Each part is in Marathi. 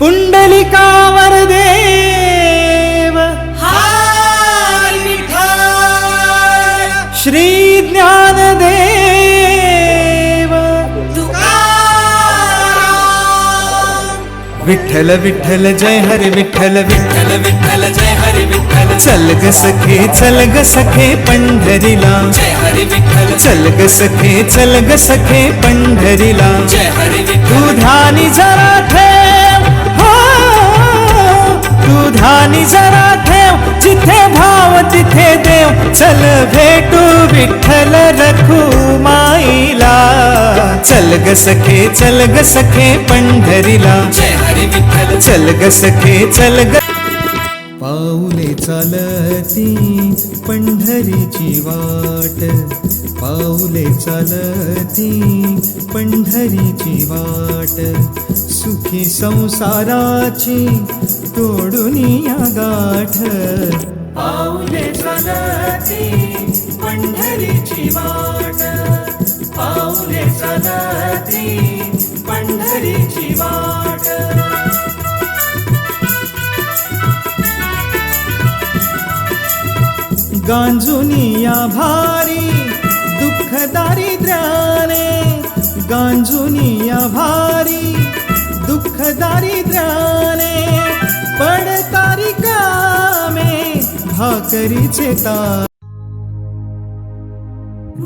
पुंडलिकावर देव श्री ज्ञानदेव। विठ्ठल विठ्ठल जय हरी विठ्ठल विठ्ठल विठ्ठल जय हरी विठ्ठल। चल ग सखे चल ग सखे पंढरीला। जय हरी विठ्ठल। चल ग सखे चल ग सखे पंढरीला। जय हरी तू विठ्ठल ध्यानी जरा ठेव। ध्यानी जरा ठेव जिथे भाव तिथे देव. चल भेटू विठ्ठल रखू माईला. चल ग सखे चल ग सखे पंढरीला. चल ग सखे चल ग चालती पंढरीची वाट. पाऊले चालती पंढरीची वाट. सुखी संसाराची तोडून या गाठ. पाऊले चालती पंढरीची वाट. पाऊले चालती पंढरीची वाट. गांजुनिया भारी दुःख दारिद्र्याने गांजुनिया भारी दुःख दारिद्र्याने पडतारी कामे भाकरीचे तार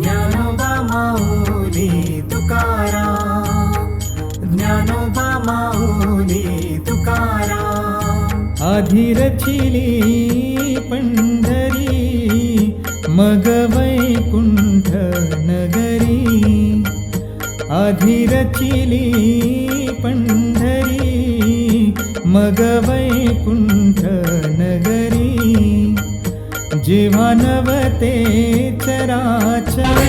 ज्ञानोबा माऊली तुकाराम ज्ञानोबा माऊली तुकाराम. आधी रचिली पंढरी मग वैकुंठ नगरी अधिरचिली पंढरी मग वैकुंठ नगरी जीवनवते नवते चराचर।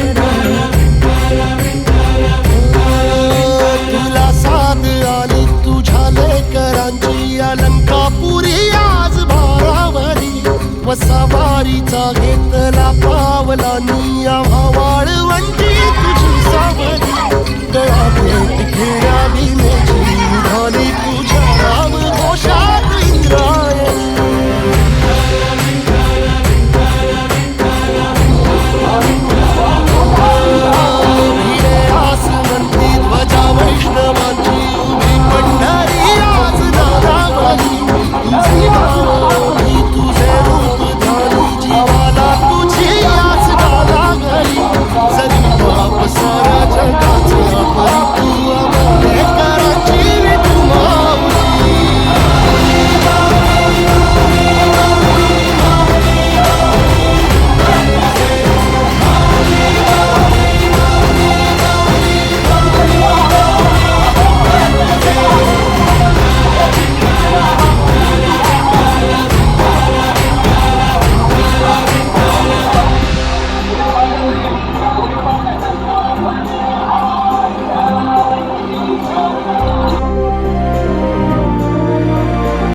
तुला साध आली तुझ्या लेकरांची अलंकापुरी आज भारावरी व सवारीचा আমলা নিয়া